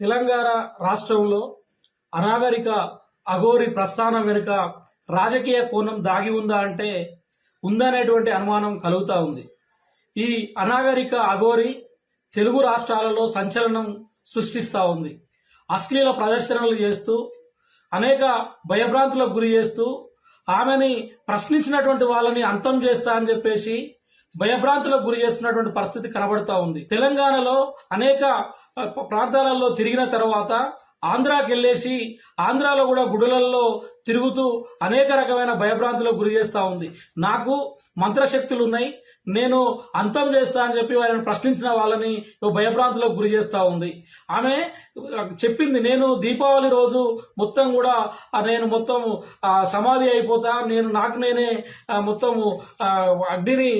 తెలంగాణ రాష్ట్రంలో అనాగరిక అఘోరి ప్రస్థానం వెనుక రాజకీయ కోణం దాగి ఉందా అంటే ఉందనేటువంటి అనుమానం కలుగుతా ఉంది. ఈ అనాగరిక అఘోరి తెలుగు రాష్ట్రాలలో సంచలనం సృష్టిస్తూ ఉంది. అశ్లీల ప్రదర్శనలు చేస్తూ అనేక భయభ్రాంతులకు గురి చేస్తూ ఆమెని ప్రశ్నించినటువంటి వాళ్ళని అంతం చేస్తా అని చెప్పేసి భయభ్రాంతులకు గురి చేస్తున్నటువంటి పరిస్థితి కనబడతా ఉంది. తెలంగాణలో అనేక ప్రాంతాలలో తిరిగిన తర్వాత ఆంధ్రాకి వెళ్ళేసి ఆంధ్రాలో కూడా గుడులలో తిరుగుతూ అనేక రకమైన భయభ్రాంతులకు గురి చేస్తూ ఉంది. నాకు మంత్రశక్తులు ఉన్నాయి నేను అంతం చేస్తా అని చెప్పి వాళ్ళని ప్రశ్నించిన వాళ్ళని భయభ్రాంతులకు గురి చేస్తూ ఉంది. ఆమె చెప్పింది నేను దీపావళి రోజు మొత్తం కూడా నేను మొత్తం సమాధి అయిపోతా. నేను నాకు నేనే మొత్తము అగ్నిని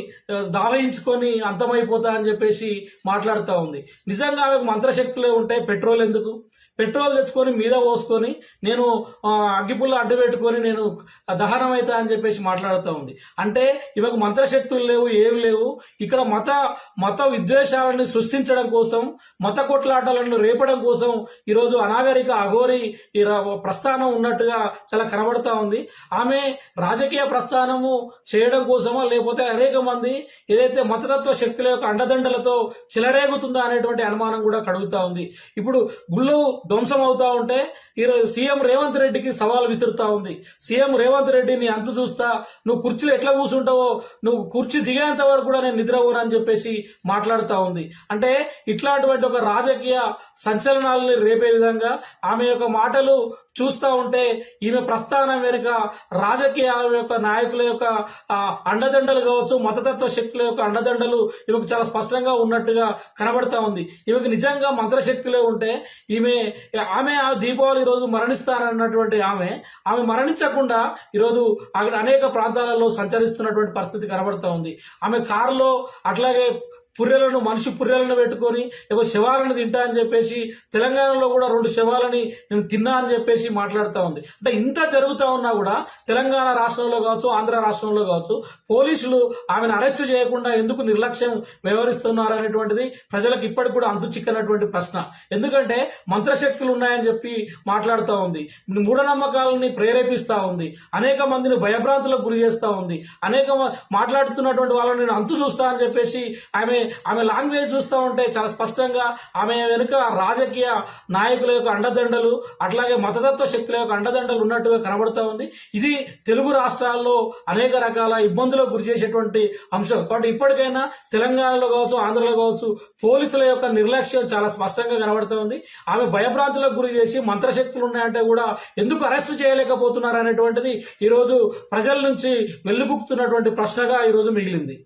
దావయించుకొని అంతమైపోతా అని చెప్పేసి మాట్లాడుతూ ఉంది. నిజంగా ఆమెకు మంత్రశక్తులే ఉంటాయి పెట్రోల్ ఎందుకు? పెట్రోల్ తెచ్చుకొని మీద పోసుకొని నేను అగ్గిపుల్ల అడ్డు పెట్టుకొని నేను దహనం అవుతా అని చెప్పేసి మాట్లాడుతూ ఉంది. అంటే ఇవకు మంత్రశక్తులు లేవు ఏవి లేవు. ఇక్కడ మత మత విద్వేషాలను సృష్టించడం కోసం మత కొట్లాటలను రేపడం కోసం ఈరోజు అనాగరిక అఘోరి ప్రస్థానం ఉన్నట్టుగా చాలా కనబడతా ఉంది. ఆమె రాజకీయ ప్రస్థానము చేయడం కోసమో లేకపోతే అనేక మంది ఏదైతే మతతత్వ శక్తుల యొక్క అండదండలతో చిలరేగుతుందా అనేటువంటి అనుమానం కూడా కడుగుతా ఉంది. ఇప్పుడు గుళ్ళు ధ్వంసం అవుతా ఉంటే ఈరోజు సీఎం రేవంత్ రెడ్డికి సవాల్ విసురుతా ఉంది. సీఎం రేవంత్ రెడ్డిని అంత చూస్తా నువ్వు కుర్చీలో ఎట్లా కూర్చుంటావో నువ్వు కుర్చీ దిగేంత వరకు కూడా నేను నిద్రపోను అని చెప్పేసి మాట్లాడుతా ఉంది. అంటే ఇట్లాంటివంటి ఒక రాజకీయ సంచలనాలని రేపే విధంగా ఆమె యొక్క మాటలు చూస్తూ ఉంటే ఈమె ప్రస్థానం వెనుక రాజకీయాల యొక్క నాయకుల యొక్క అండదండలు కావచ్చు మతతత్వ శక్తుల యొక్క అండదండలు ఈమెకు చాలా స్పష్టంగా ఉన్నట్టుగా కనబడతా ఉంది. ఈమెకు నిజంగా మంత్రశక్తులే ఉంటే ఈమె ఆమె ఆ దీపావళి రోజు మరణిస్తానన్నటువంటి ఆమె ఆమె మరణించకుండా ఈరోజు అక్కడ అనేక ప్రాంతాలలో సంచరిస్తున్నటువంటి పరిస్థితి కనబడుతూ ఉంది. ఆమె కారులో అట్లాగే పుర్రెలను మనిషి పుర్రెలను పెట్టుకొని ఏవో శవాలను తింటా అని చెప్పేసి తెలంగాణలో కూడా రెండు శవాలని నేను తిన్నా అని చెప్పేసి మాట్లాడుతూ ఉంది. అంటే ఇంత జరుగుతూ ఉన్నా కూడా తెలంగాణ రాష్ట్రంలో కావచ్చు ఆంధ్ర రాష్ట్రంలో కావచ్చు పోలీసులు ఆమెను అరెస్ట్ చేయకుండా ఎందుకు నిర్లక్ష్యం వ్యవహరిస్తున్నారు అనేటువంటిది ప్రజలకు ఇప్పటికి కూడా అంతు చిక్కనటువంటి ప్రశ్న. ఎందుకంటే మంత్రశక్తులు ఉన్నాయని చెప్పి మాట్లాడుతూ ఉంది. మూఢనమ్మకాలని ప్రేరేపిస్తూ ఉంది. అనేక మందిని భయభ్రాంతులకు గురి చేస్తా ఉంది. అనేక మాట్లాడుతున్నటువంటి వాళ్ళని నేను అంతు చూస్తా అని చెప్పేసి ఆమె ఆమె లాంగ్వేజ్ చూస్తూ ఉంటే చాలా స్పష్టంగా ఆమె వెనుక రాజకీయ నాయకుల యొక్క అండదండలు అట్లాగే మతతత్వ శక్తుల యొక్క అండదండలు ఉన్నట్టుగా కనబడుతూ ఉంది. ఇది తెలుగు రాష్ట్రాల్లో అనేక రకాల ఇబ్బందులకు గురి చేసేటువంటి అంశం. కాబట్టి ఇప్పటికైనా తెలంగాణలో కావచ్చు ఆంధ్రలో కావచ్చు పోలీసుల యొక్క నిర్లక్ష్యం చాలా స్పష్టంగా కనబడుతూ ఉంది. ఆమె భయభ్రాంతులకు గురి చేసి మంత్రశక్తులు ఉన్నాయంటే కూడా ఎందుకు అరెస్ట్ చేయలేకపోతున్నారు అనేటువంటిది ఈరోజు ప్రజల నుంచి వెల్లుబుక్కుతున్నటువంటి ప్రశ్నగా ఈరోజు మిగిలింది.